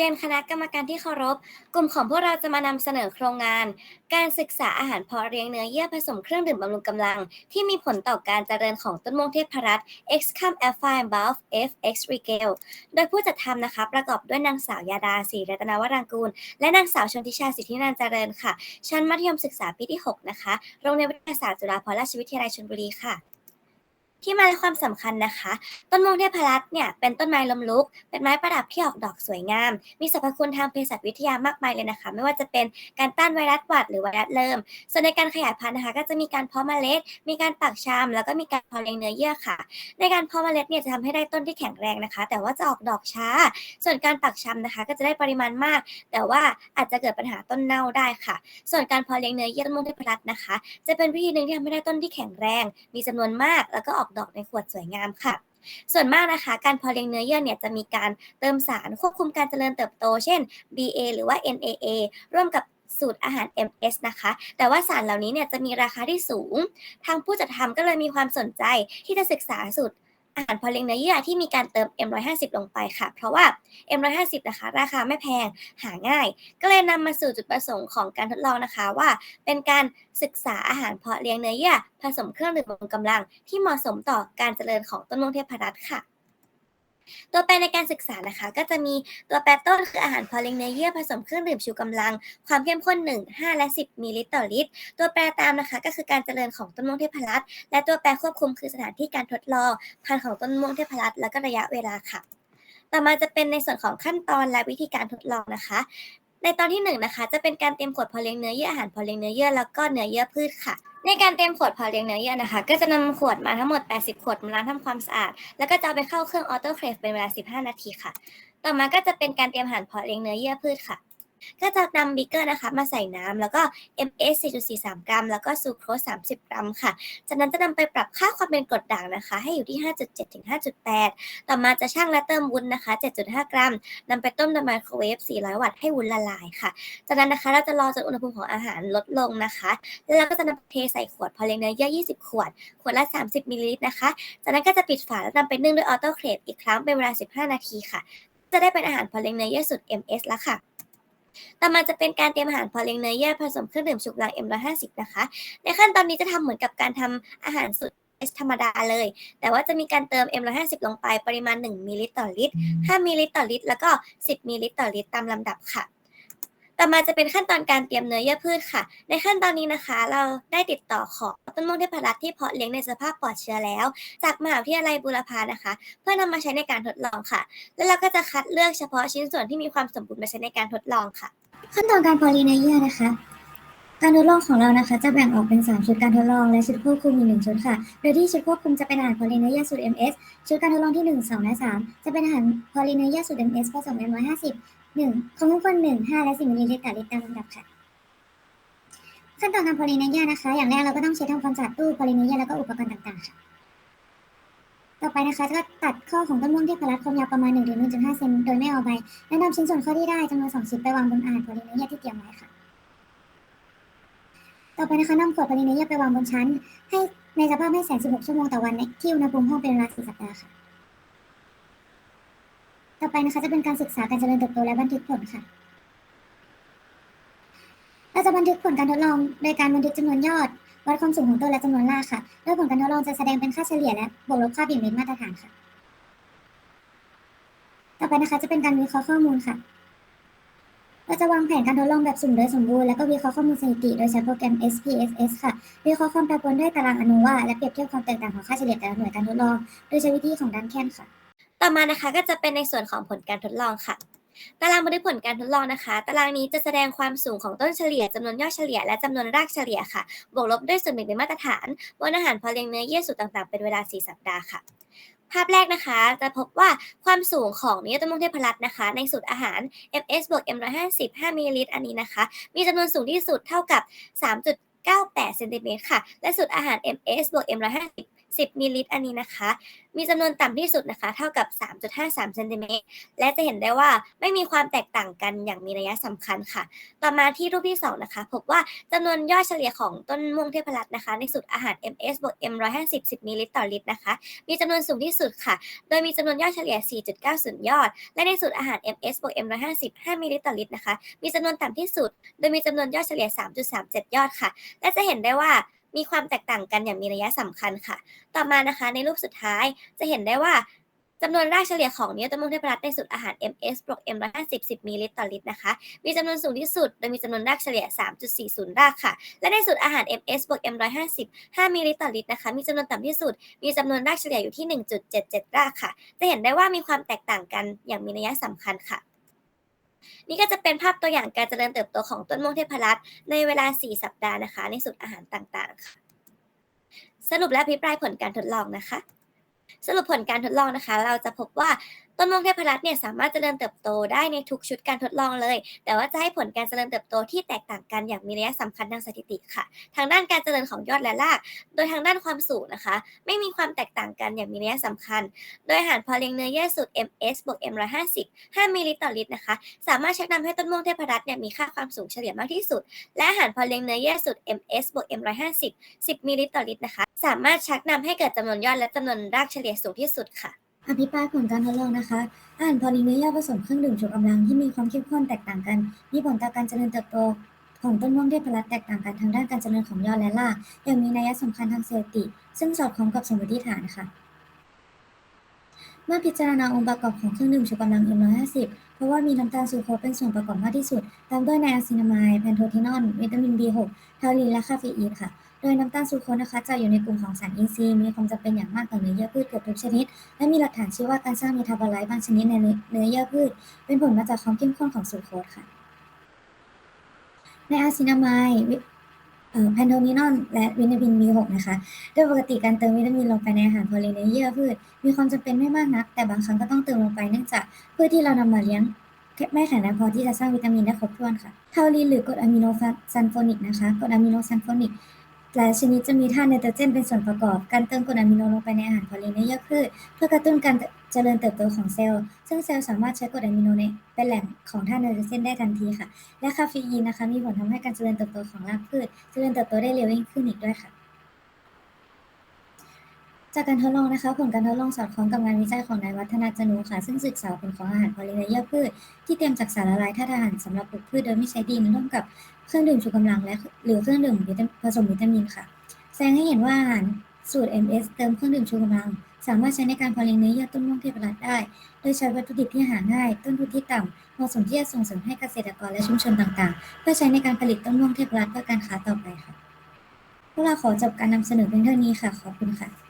เรียนคณะกรรมการที่เคารพ กลุ่มของพวกเราจะมานำเสนอโครงงาน การศึกษาอาหารพาะเลี้ยงเนื้อเยื่อผสมเครื่องดื่มบำรุงกำลัง ที่มีผลต่อการเจริญของต้นมงเทพรัตน์ x c a m a f i n e Buff F X Regale โดยผู้จัดทำนะคะประกอบด้วยนางสาวยาดาศรีรัตนวรังกูล และนางสาวชนทิชาสิทธินันเจริญค่ะ ชั้นมัธยมศึกษาปีที่ 6 นะคะ โรงเรียนวิทยาศาสตร์จุฬาภรณราชวิทยาลัยชลบุรีค่ะ ที่มาและความสำคัญนะคะ ต้นมงเทพรัตน์เนี่ยเป็นต้นไม้ล้มลุก เป็นไม้ประดับที่ออกดอกสวยงาม มีสรรพคุณทางเภสัชวิทยามากมายเลยนะคะ ไม่ว่าจะเป็นการต้านไวรัสหวัดหรือไวรัสเริ่ม ส่วนในการขยายพันธุ์นะคะ ก็จะมีการเพาะเมล็ด มีการปักชำแล้วก็มีการเพาะเลี้ยงเนื้อเยื่อค่ะ ในการเพาะเมล็ดเนี่ยจะทำให้ได้ต้นที่แข็งแรงนะคะ แต่ว่าจะออกดอกช้า ส่วนการปักชำนะคะ ก็จะได้ปริมาณมาก แต่ว่าอาจจะเกิดปัญหาต้นเน่าได้ค่ะ ส่วนการเพาะเลี้ยงเนื้อเยื่อต้นมงเทพรัตน์นะคะ จะเป็นวิธีหนึ่งที่ทำให้ได้ต้นที่แข็งแรง มีจำนวนมากแล้วก็ออกดอกในขวดสวยงามค่ะ ส่วนมากนะคะ การเพาะเลี้ยงเนื้อเยื่อเนี่ยจะมีการเติมสารควบคุมการเจริญเติบโต เช่น BA หรือว่า NAA ร่วมกับสูตรอาหาร MS นะคะ แต่ว่าสารเหล่านี้เนี่ยจะมีราคาที่สูง ทางผู้จัดทำก็เลยมีความสนใจที่จะศึกษาสูตร อาหารเพาะเลี้ยงเนื้อเยื่อที่มีการเติม M150 ลงไปค่ะ เพราะว่า M150 นะคะ ราคาไม่แพงหาง่าย ก็เลยนำมาสู่จุดประสงค์ของการทดลองนะคะว่า เป็นการศึกษาอาหารเพาะเลี้ยงเนื้อเยื่อผสมเครื่องดื่มบำรุงกำลัง ที่เหมาะสมต่อการเจริญของต้นมงเทพรัตน์ค่ะ ตัวแปรในการศึกษานะคะ ก็จะมีตัวแปรต้นคืออาหารพอเลี้ยงเนื้อเยื่อผสมเครื่องดื่มชูกำลัง ความเข้มข้น 1 5 และ 10มิลลิลิตรต่อลิตร ตัวแปรตามนะคะ ก็คือการเจริญของต้นม่วงเทพรัตน์และตัวแปรควบคุมคือสถานที่การทดลองพันธุ์ของต้นม่วงเทพรัตน์แล้วก็ระยะเวลาค่ะต่อมาจะเป็นในส่วนของขั้นตอนและวิธีการทดลองนะคะ ในตอนที่1นงนะคะจะเป็นการเตรียมขวดพอเลี้ยงเนื้อเยื่ออาหารพอเลี้ยงเนื้อเยื่อแล้วก็เนื้อเยื่อพืชค่ะ ในการเตรียมขวดพอเลี้ยงเนื้อเยื่อนะคะ ก็จะนำขวดมาทั้งหมด 80 ขวดมาล้างทำความสะอาด แล้วก็จะเอาไปเข้าเครื่องออโตเคลฟเป็นเวลา 15 นาทีค่ะ ต่อมาก็จะเป็นการเตรียมอาหารพอเลี้ยงเนื้อเยื่อพืชค่ะ ก็จะนำบิกเกอร์นะคะมาใส่น้ำแล้วก็ MS 4.43 กรัม แล้วก็ซูโครส30 กรัมค่ะ จากนั้นจะนำไปปรับค่าความเป็นกรดด่างนะคะ ให้อยู่ที่ 5.7 ถึง 5.8 ต่อมาจะชั่งและเติมวุ้นนะคะ 7.5 กรัมนำไปต้มในไมโครเวฟ 400 วัตต์ให้วุ้นละลายค่ะ จากนั้นนะคะเราจะรอจนอุณหภูมิของอาหารลดลงนะคะ แล้วเราก็จะนำเทใส่ขวดพอเลี้ยงเนื้อเยื่อ20 ขวด ขวดละ 30มิลลิลิตรนะคะ จากนั้นก็จะปิดฝาแล้วนำไปนึ่งด้วยออโตเคลฟอีกครั้งเป็นเวลา 15 นาทีค่ะ จะได้เป็นอาหารพอเลี้ยงเนื้อเยื่อสูตร MS แล้วค่ะ ต่อมาจะเป็นการเตรียมอาหารพอเลี้ยงเนื้อเยื่อผสมเครื่องดื่มชูกำลัง M150 นะคะ ในขั้นตอนนี้จะทำเหมือนกับการทำอาหารสูตร S ธรรมดาเลย แต่ว่าจะมีการเติม M150 ลงไปปริมาณ 1มิลลิลิตรต่อลิตร 5มิลลิลิตรต่อลิตร แล้วก็ 10มิลลิลิตรต่อลิตรตามลำดับค่ะ ต่อมาจะเป็นขั้นตอนการเตรียมเนื้อเยื่อพืชค่ะ ในขั้นตอนนี้นะคะ เราได้ติดต่อขอต้นม่วงเทพรัตน์ที่เพาะเลี้ยงในสภาพปลอดเชื้อแล้ว จากมหาวิทยาลัยบูรพานะคะ เพื่อนำมาใช้ในการทดลองค่ะ แล้วเราก็จะคัดเลือกเฉพาะชิ้นส่วนที่มีความสมบูรณ์มาใช้ในการทดลองค่ะ ขั้นตอนการพอลีเนเยื่อนะคะการทดลองของเรานะคะ จะแบ่งออกเป็น3ชุดการทดลองและชุดควบคุมอีกหนึ่งชุดค่ะ โดยที่ชุดควบคุมจะเป็นอาหารพอลีเนเยื่อสูตร MS ชุดการทดลองที่ 1 2 และ 3 จะเป็นอาหารพอลีเนเยื่อสูตร MS ผสม M150 1ความเข้มข้น1 5และ10มิลลิลิตรต่อลิตรตามลำดับค่ะ ขั้นตอนการพลีเนเยื่อนะคะ อย่างแรกเราก็ต้องเช็ดทำความสะอาดตู้พลีเนเยื่อแล้วก็อุปกรณ์ต่างๆค่ะ ต่อไปนะคะก็ตัดข้อของต้นม่วงเทพรัตน์ความยาวประมาณ1ถึง1.5เซนโดยไม่เอาใบ และนำชิ้นส่วนข้อที่ได้จำนวน2ชิ้นไปวางบนอาหารพลีเนเยื่อที่เตรียมไว้ค่ะ ต่อไปนะคะนำขวดพลีเนเยื่อไปวางบนชั้น ให้ในสภาพให้แสง16ชั่วโมงต่อวันในที่อุณหภูมิห้องเป็นเวลา4สัปดาห์ค่ะ ต่อไปนะคะจะเป็นการศึกษาการเจริญเติบโตและบันทึกผลค่ะ เราจะบันทึกผลการทดลอง โดยการบันทึกจำนวนยอด วัดความสูงของต้นและจำนวนรากค่ะโดยผลการทดลองจะแสดงเป็นค่าเฉลี่ยและบวกลบค่าบิ่มเมตรมาตรฐานค่ะ ต่อไปนะคะจะเป็นการวิเคราะห์ข้อมูลค่ะ เราจะวางแผนการทดลองแบบสุ่มโดยสมบูรณ์แล้วก็วิเคราะห์ข้อมูลสถิติโดยใช้โปรแกรม SPSS ค่ะ วิเคราะห์ความแปรปรวนด้วยตารางอนุวาและเปรียบเทียบความแตกต่างของค่าเฉลี่ยแต่ละหน่วยการทดลอง โดยใช้วิธีของดันแคนค่ะ ต่อมานะคะก็จะเป็นในส่วนของผลการทดลองค่ะ ตารางบันทึกผลการทดลองนะคะ ตารางนี้จะแสดงความสูงของต้นเฉลี่ยจำนวนยอดเฉลี่ยและจำนวนรากเฉลี่ยค่ะ บวกลบด้วยส่วนแบ่งเป็นมาตรฐานบนอาหารพอเลี้ยงเนื้อเยื่อสูตรต่างๆ เป็นเวลา 4 สัปดาห์ค่ะภาพแรกนะคะจะพบว่าความสูงของเนื้อต้นมงเทพรัตน์นะคะ ในสูตรอาหาร MS บวก M150 5มิลลิลิตรอันนี้นะคะ มีจำนวนสูงที่สุดเท่ากับ 3.98เซนติเมตรค่ะ และสูตรอาหาร MS บวก M150 10มิลลิลิตรอันนี้นะคะ มีจำนวนต่ำที่สุดนะคะ เท่ากับ 3.53เซนติเมตรและจะเห็นได้ว่าไม่มีความแตกต่างกันอย่างมีนัยสำคัญค่ะ ต่อมาที่รูปที่ 2 นะคะพบว่าจำนวนยอดเฉลี่ยของต้นม่วงเทพรัตน์นะคะ ในสูตรอาหาร ms บวก m 150 10มิลลิลิตรต่อลิตรนะคะ มีจำนวนสูงที่สุดค่ะ โดยมีจำนวนยอดเฉลี่ย 4.90 ยอด และในสูตรอาหาร ms บวก m 150 5มิลลิลิตรต่อลิตรนะคะ มีจำนวนต่ำที่สุด โดยมีจำนวนยอดเฉลี่ย 3.37 ยอดค่ะ และจะเห็นได้ว่า มีความแตกต่างกันอย่างมีนัยะสำคัญค่ะ ต่อมานะคะในรูปสุดท้ายจะเห็นได้ว่าจำนวนรากเฉลี่ยของเนื้อต้นม่งเทพรัตน์ในสูตรอาหาร ms บวก m 150 10มิลลิลิตรต่อลิตรนะคะ มีจำนวนสูงที่สุด โดยมีจำนวนรากเฉลี่ย 3.40 รากค่ะ และในสูตรอาหาร ms บวก m 150 5มิลลิลิตรต่อลิตรนะคะ มีจำนวนต่ำที่สุด มีจำนวนรากเฉลี่ยอยู่ที่ 1.77 รากค่ะ จะเห็นได้ว่ามีความแตกต่างกันอย่างมีนัยสำคัญค่ะ นี่ก็จะเป็นภาพตัวอย่างการเจริญเติบโตของต้นม่วงเทพรัตน์ในเวลา 4 สัปดาห์นะคะ ในสูตรอาหารต่างๆค่ะ สรุปและพิปรายผลการทดลองนะคะ สรุปผลการทดลองนะคะ เราจะพบว่า ต้นม่วงเทพรัตน์เนี่ยสามารถเจริญเติบโตได้ในทุกชุดการทดลองเลย แต่ว่าจะให้ผลการเจริญเติบโตที่แตกต่างกันอย่างมีนัยสำคัญทางสถิติค่ะ ทางด้านการเจริญของยอดและราก โดยทางด้านความสูงนะคะ ไม่มีความแตกต่างกันอย่างมีนัยสำคัญ โดยอาหารพอเลี้ยงเนื้อเยื่อสูตร ms บวก m 150 5มิลลิตรต่อลิตรนะคะ สามารถชักนำให้ต้นม่วงเทพรัตน์เนี่ยมีค่าความสูงเฉลี่ยมากที่สุด และอาหารพอเลี้ยงเนื้อเยื่อสูตร ms บวก m 150 10มิลลิลิตรต่อลิตรนะคะ สามารถชักนำให้เกิดจำนวนยอดและจำนวนรากเฉลี่ยสูงที่สุดค่ะ อภิปรายผลการทดลองนะคะ อาหารพอลิเนื้อยาผสมเครื่องดื่มชูกำลังที่มีความเข้มข้นแตกต่างกัน มีผลต่อการเจริญเติบโตของต้นม่วงเทพรัตน์แตกต่างกันทางด้านการเจริญของยอดและรากอย่างมีนัยสำคัญทางสถิติซึ่งสอดคล้องกับสมมติฐานค่ะ เมื่อพิจารณาองค์ประกอบของเครื่องดื่มชูกำลัง M150 เพราะว่ามีน้ำตาลซูโครสเป็นส่วนประกอบมากที่สุด ตามด้วยไนอะซินามายแพนโทเทนอนวิตามิน B6 เทาลินและคาเฟอีนค่ะ โดยน้ำตาลซูโคนะคะจะอยู่ในกลุ่มของสารอินทรีย์มีความจำเป็นอย่างมากต่อเนื้อเยื่อพืชเกือบทุกชนิด และมีหลักฐานชี้ว่าการสร้างเมตาบอไลต์บางชนิดในเนื้อเยื่อพืช เป็นผลมาจากความเข้มข้นของซูโคสค่ะ ในอะซินามายแพนโทนินอนและวิตามิน B6 นะคะ โดยปกติการเติมวิตามินลงไปในอาหารโพลีเนเยื่อพืช มีความจำเป็นไม่มากนัก แต่บางครั้งก็ต้องเติมลงไปเนื่องจากพืชที่เรานำมาเลี้ยงไม่แข็งแรงพอที่จะสร้างวิตามินได้ครบถ้วนค่ะ เทาลินหรือกรดอะมิโนซัลโฟนิกนะคะ กรดอะมิโนซัลโฟนิก หลายชนิดจะมีธาตุไนโตรเจนเป็นส่วนประกอบ การเติมกรดอะมิโนลงไปในอาหารโพลีเนื้อเยื่อพืชเพื่อกระตุ้นการเจริญเติบโตของเซลล์ ซึ่งเซลล์สามารถใช้กรดอะมิโนในเป็นแหล่งของธาตุไนโตรเจนได้ทันทีค่ะ และคาเฟอีนนะคะ มีผลทำให้การเจริญเติบโตของรากพืช เจริญเติบโตได้เร็วยิ่งขึ้นอีกด้วยค่ะ จากการทดลองนะคะ ผลการทดลองสอดคล้องกับงานวิจัยของนายวัฒนาจนูค่ะ ซึ่งศึกษาผลของอาหารโพลีเนื้อเยื่อพืช ที่เตรียมจากสารละลายธาตุอาหารสำหรับปลูกพืชโดยไม่ใช้ดินร่วมกับ เครื่องดื่มชูกำลังและหรือเครื่องดื่มผสมวิตามินค่ะ แสดงให้เห็นว่าอาหารสูตร MS เติมเครื่องดื่มชูกำลัง สามารถใช้ในการพาะเลี้ยงเนื้อเยื่อต้นม่วงเทพรัตได้ โดยใช้วัตถุดิบที่หาง่าย ต้นทุนที่ต่ำเหมาะสมที่จะส่งเสริมให้เกษตรกรและชุมชนต่างๆ เพื่อใช้ในการผลิตต้นม่วงเทพรัตเพื่อการค้าต่อไปค่ะ พวกเราขอจบการนำเสนอเพียงเท่านี้ค่ะ ขอบคุณค่ะ